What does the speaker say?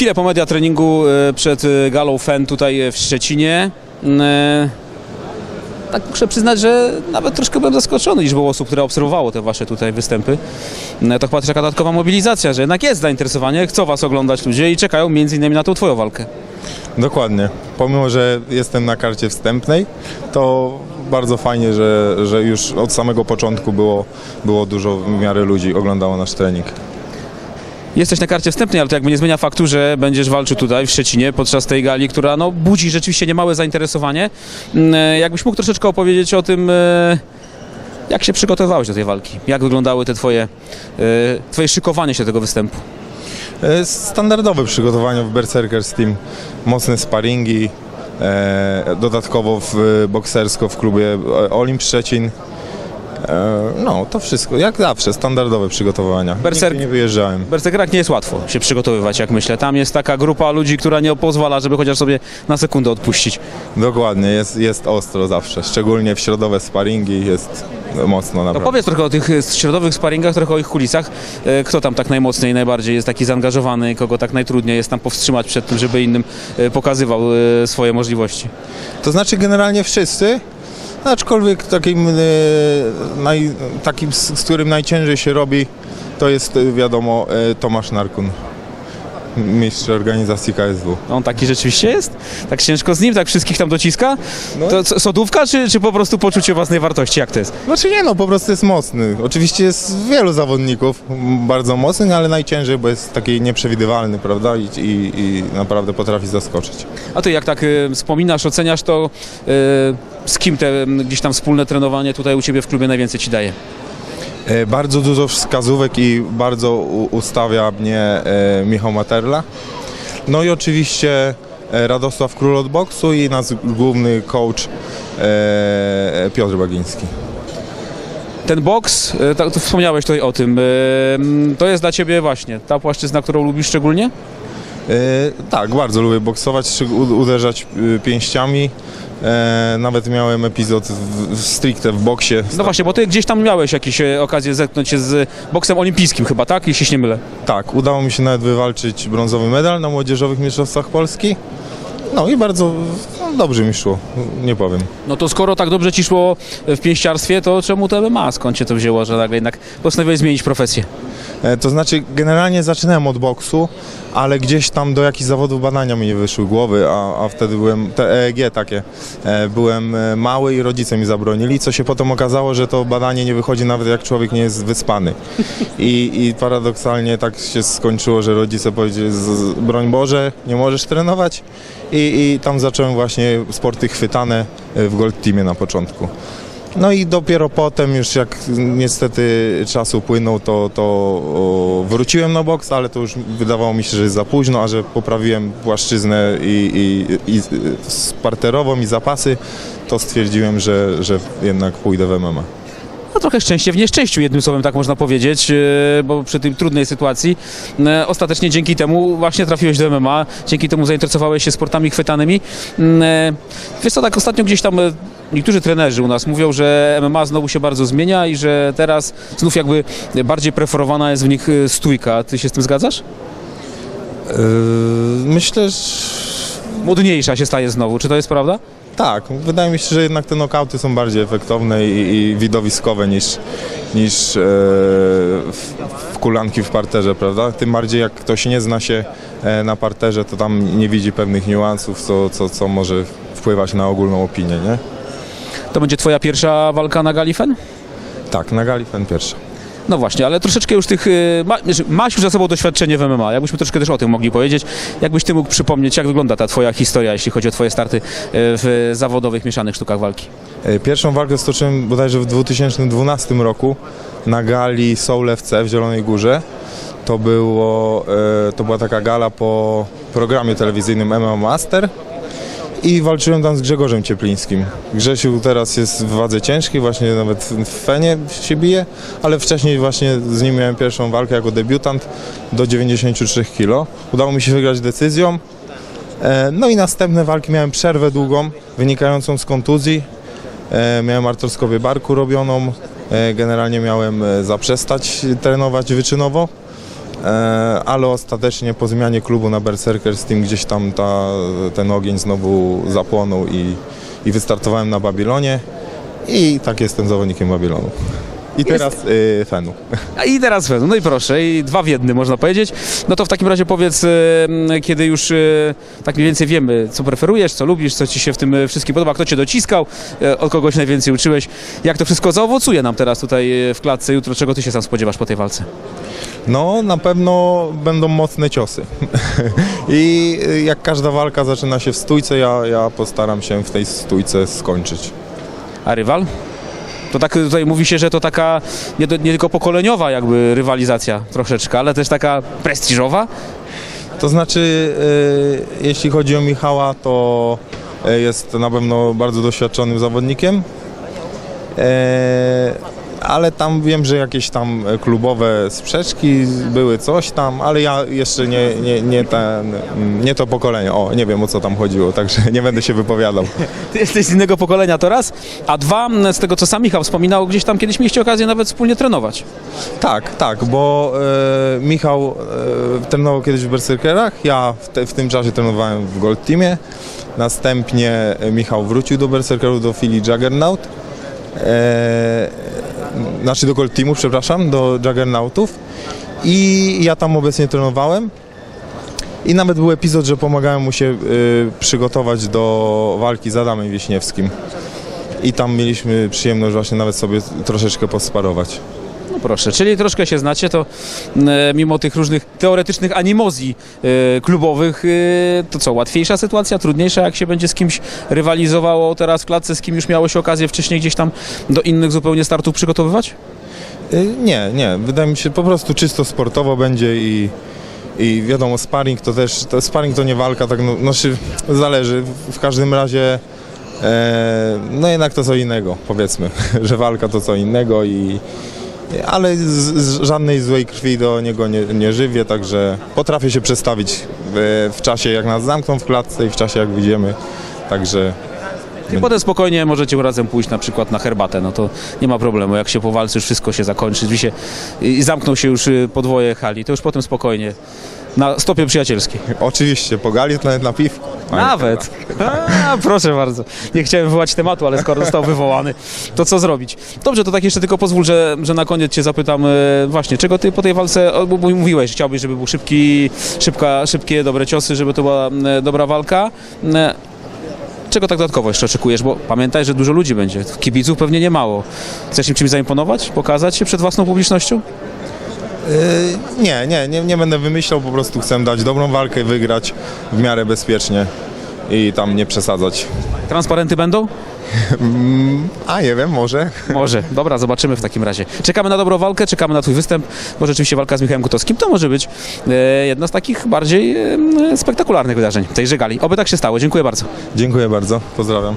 Chwilę po media treningu e, przed e, galą FEN tutaj e, w Szczecinie. E, Tak muszę przyznać, że nawet troszkę byłem zaskoczony liczbą osób, które obserwowało te wasze tutaj występy. Tak patrzę, jaka dodatkowa mobilizacja, że jednak jest zainteresowanie, chcą was oglądać ludzie i czekają między innymi na tą twoją walkę. Dokładnie. Pomimo, że jestem na karcie wstępnej, to bardzo fajnie, że, że już od samego początku było, było dużo w miarę ludzi oglądało nasz trening. Jesteś na karcie wstępnej, ale to jakby nie zmienia faktu, że będziesz walczył tutaj w Szczecinie podczas tej gali, która no, budzi rzeczywiście niemałe zainteresowanie. Mm, e, Jakbyś mógł troszeczkę opowiedzieć o tym, e, jak się przygotowywałeś do tej walki? Jak wyglądały te twoje, e, twoje szykowanie się tego występu? Standardowe przygotowania w Berserkers Team, mocne sparingi, e, dodatkowo w boksersko w klubie Olimp Szczecin. E, no, to wszystko, jak zawsze, standardowe przygotowania. Berserk- Nigdzie nie wyjeżdżałem. Berserkerak nie jest łatwo się przygotowywać, jak myślę. Tam jest taka grupa ludzi, która nie pozwala, żeby chociaż sobie na sekundę odpuścić. Dokładnie, jest, jest ostro zawsze, szczególnie w środowe sparingi jest mocno No naprawdę. powiedz trochę o tych e, środowych sparingach, trochę o ich kulisach. E, Kto tam tak najmocniej, najbardziej jest taki zaangażowany, kogo tak najtrudniej jest tam powstrzymać przed tym, żeby innym pokazywał swoje możliwości? To znaczy generalnie wszyscy, aczkolwiek takim, e, naj, takim z, którym najciężej się robi, to jest e, wiadomo e, Tomasz Narkun, mistrz organizacji KSW. On taki rzeczywiście jest? Tak ciężko z nim, tak wszystkich tam dociska? No. To co, sodówka, czy, czy po prostu poczucie własnej wartości? Jak to jest? Znaczy nie no, po prostu jest mocny. Oczywiście jest wielu zawodników bardzo mocnych, ale najciężej, bo jest taki nieprzewidywalny, prawda? I, i, i naprawdę potrafi zaskoczyć. A ty jak tak e, wspominasz, oceniasz to, e, z kim te m, gdzieś tam wspólne trenowanie tutaj u ciebie w klubie najwięcej ci daje? E, Bardzo dużo wskazówek i bardzo ustawia mnie e, Michał Materla. No i oczywiście e, Radosław Król od boksu i nasz główny coach Piotr Bagiński. Ten boks, tak, to wspomniałeś tutaj o tym, to jest dla ciebie właśnie ta płaszczyzna, którą lubisz szczególnie? E, tak, bardzo lubię boksować, uderzać e, pięściami. E, nawet miałem epizod w, w stricte w boksie. No właśnie, bo ty gdzieś tam miałeś jakieś okazję zetknąć się z boksem olimpijskim chyba, tak? Jeśli się nie mylę. Tak, udało mi się nawet wywalczyć brązowy medal na młodzieżowych mistrzostwach Polski. No i bardzo dobrze mi szło, nie powiem. No to skoro tak dobrze ci szło w pięściarstwie, to czemu to MMA? Skąd cię to wzięło, że nagle jednak postanowiłeś zmienić profesję? E, To znaczy, generalnie zaczynałem od boksu, ale gdzieś tam do jakichś zawodów badania mi nie wyszły głowy, a, a wtedy byłem, te EEG takie, e, byłem e, mały i rodzice mi zabronili, co się potem okazało, że to badanie nie wychodzi nawet jak człowiek nie jest wyspany. I, i paradoksalnie tak się skończyło, że rodzice powiedzieli, broń Boże, nie możesz trenować. I, I tam zacząłem właśnie sporty chwytane e, w Gold Teamie na początku. No i dopiero potem już jak niestety czas upłynął, to, to wróciłem na boks, ale to już wydawało mi się, że jest za późno, a że poprawiłem płaszczyznę i, i, i i zapasy, to stwierdziłem, że, że jednak pójdę w MMA. No trochę szczęście w nieszczęściu, jednym słowem tak można powiedzieć, e, bo przy tej trudnej sytuacji e, ostatecznie dzięki temu właśnie trafiłeś do MMA, dzięki temu zainteresowałeś się sportami chwytanymi. Mm, e, Wiesz co, tak ostatnio gdzieś tam niektórzy trenerzy u nas mówią, że MMA znowu się bardzo zmienia i że teraz znów jakby bardziej preferowana jest w nich stójka. Ty się z tym zgadzasz? Myślę, że Modniejsza się staje znowu, czy to jest prawda? Tak, wydaje mi się, że jednak te nokauty są bardziej efektowne i, i widowiskowe niż, niż e, w, w kulanki w parterze, prawda? Tym bardziej jak ktoś nie zna się e, na parterze, to tam nie widzi pewnych niuansów, co, co, co może wpływać na ogólną opinię, nie? To będzie twoja pierwsza walka na Galifen? Tak, na gali ten pierwszy. No właśnie, ale troszeczkę już tych. y, Ma, masz już za sobą doświadczenie w MMA. Jakbyśmy troszkę też o tym mogli powiedzieć. Jakbyś ty mógł przypomnieć, jak wygląda ta twoja historia, jeśli chodzi o twoje starty y, w zawodowych mieszanych sztukach walki? E, Pierwszą walkę stoczyłem bodajże w 2012 roku na gali Soul FC w Zielonej Górze. To, było, to była taka gala po programie telewizyjnym MMA Master i walczyłem tam z Grzegorzem Cieplińskim. Grzesiu teraz jest w wadze ciężkiej, właśnie nawet w Fenie się bije, ale wcześniej właśnie z nim miałem pierwszą walkę jako debiutant do 93 kg. Udało mi się wygrać decyzją. E, No i następne walki miałem przerwę długą, wynikającą z kontuzji. E, Miałem artroskopię barku robioną. E, Generalnie miałem zaprzestać trenować wyczynowo. E, ale ostatecznie po zmianie klubu na Berserkers Team gdzieś tam ta, ten ogień znowu zapłonął i, i wystartowałem na Babilonie i tak jestem zawodnikiem Babilonu. I teraz y, Fenu. A I teraz Fenu, no i proszę, i dwa w jednym można powiedzieć. No to w takim razie powiedz, e, kiedy już e, tak mniej więcej wiemy, co preferujesz, co lubisz, co ci się w tym e, wszystkim podoba, kto cię dociskał, e, od kogoś najwięcej uczyłeś, jak to wszystko zaowocuje nam teraz tutaj e, w klatce jutro, czego ty się sam spodziewasz po tej walce? No, na pewno będą mocne ciosy. I y, jak każda walka zaczyna się w stójce, ja, ja postaram się w tej stójce skończyć. A rywal? To tak tutaj mówi się, że to taka nie, nie tylko pokoleniowa jakby rywalizacja troszeczkę, ale też taka prestiżowa. To znaczy, y, jeśli chodzi o Michała, to y, jest na pewno bardzo doświadczonym zawodnikiem. E, ale tam wiem, że jakieś tam e, klubowe sprzeczki były, coś tam, ale ja jeszcze nie, nie, nie, ten, mm, nie to pokolenie. O, nie wiem o co tam chodziło, także nie będę się wypowiadał. Ty jesteś z innego pokolenia to raz, a dwa, z tego co sam Michał wspominał, gdzieś tam kiedyś mieliście okazję nawet wspólnie trenować. Tak, tak, bo e, Michał e, trenował kiedyś w Berserkerach, ja w, te, w tym czasie trenowałem w Gold Teamie. Następnie e, Michał wrócił do Berserkerów, do filii Juggernaut. E, znaczy do Gold Teamu, przepraszam, do Juggernautów. I ja tam obecnie trenowałem. I nawet był epizod, że pomagałem mu się e, przygotować do walki z Adamem Wieśniewskim. I tam mieliśmy przyjemność właśnie nawet sobie troszeczkę posparować. No proszę, czyli troszkę się znacie, to e, mimo tych różnych teoretycznych animozji e, klubowych, e, to co, łatwiejsza sytuacja, trudniejsza, jak się będzie z kimś rywalizowało teraz w klatce, z kim już miało się okazję wcześniej gdzieś tam do innych zupełnie startów przygotowywać? Nie, nie. Wydaje mi się po prostu czysto sportowo będzie i, i wiadomo, sparring to też, to sparring to nie walka, tak no, no zależy. W, w każdym razie e, no jednak to co innego, powiedzmy, że walka to co innego i ale z, z żadnej złej krwi do niego nie, nie żywię, także potrafię się przestawić w, w czasie jak nas zamkną w klatce i w czasie jak wyjdziemy, także I potem spokojnie możecie razem pójść na przykład na herbatę, no to nie ma problemu, jak się powalczy, już wszystko się zakończy, się i zamkną się już y, podwoje hali, to już potem spokojnie, na stopie przyjacielskiej. oczywiście pogali to nawet na piwku. Nawet. A, proszę bardzo. Nie chciałem wywołać tematu, ale skoro został wywołany, to co zrobić? Dobrze, to tak jeszcze tylko pozwól, że, że na koniec cię zapytam e, właśnie, czego ty po tej walce, bo mówiłeś, chciałbyś, żeby był szybki, szybka, szybkie, dobre ciosy, żeby to była e, dobra walka. Czego tak dodatkowo jeszcze oczekujesz? Bo pamiętaj, że dużo ludzi będzie. Kibiców pewnie nie mało. Chcesz im czymś zaimponować? Pokazać się przed własną publicznością? Yy, Nie, nie, nie, nie będę wymyślał, po prostu chcę dać dobrą walkę, wygrać w miarę bezpiecznie i tam nie przesadzać. Transparenty będą? A nie wiem, może. Może. Dobra, zobaczymy w takim razie. Czekamy na dobrą walkę, czekamy na twój występ, bo rzeczywiście walka z Michałem Kutowskim to może być e, jedno z takich bardziej e, spektakularnych wydarzeń tejże gali. Oby tak się stało. Dziękuję bardzo. Dziękuję bardzo, pozdrawiam.